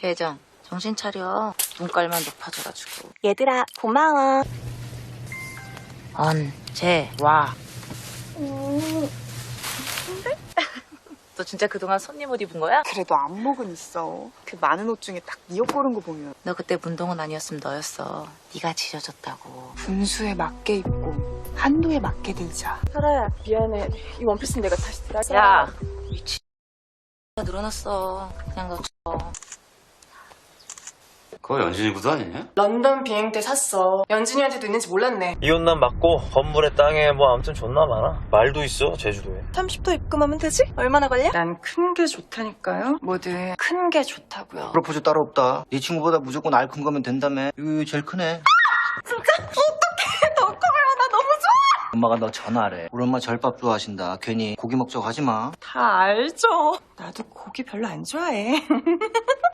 대장 정신 차려 눈깔만 높아져가지고 얘들아 고마워. 언제 와? 너 진짜 그동안 손님 옷 입은 거야? 그래도 안목은 있어. 그 많은 옷 중에 딱 네 옷 고른 거 보면 너 그때 문동은 아니었으면 너였어 네가 지져줬다고 분수에 맞게 입고 한도에 맞게 들자. 설아야 미안해. 이 원피스는 내가 다시 들어. 야 미친 늘어났어 그냥 너 쳐. 그거 연진이 구두 아니냐? 런던 비행 때 샀어. 연진이한테도 있는지 몰랐네. 이혼난 맞고 건물에 땅에 뭐 아무튼 존나 많아. 말도 있어 제주도에. 30도 입금하면 되지? 얼마나 걸려? 난 큰 게 좋다니까요. 뭐든 큰 게 좋다고요. 프로포즈 따로 없다. 네 친구보다 무조건 알큰 거면 된다며. 이거 제일 크네. 너 커요. 나 너무 좋아. 엄마가 너 전화래. 우리 엄마 절밥 좋아하신다. 괜히 고기 먹자고 하지 마. 다 알죠. 나도 고기 별로 안 좋아해.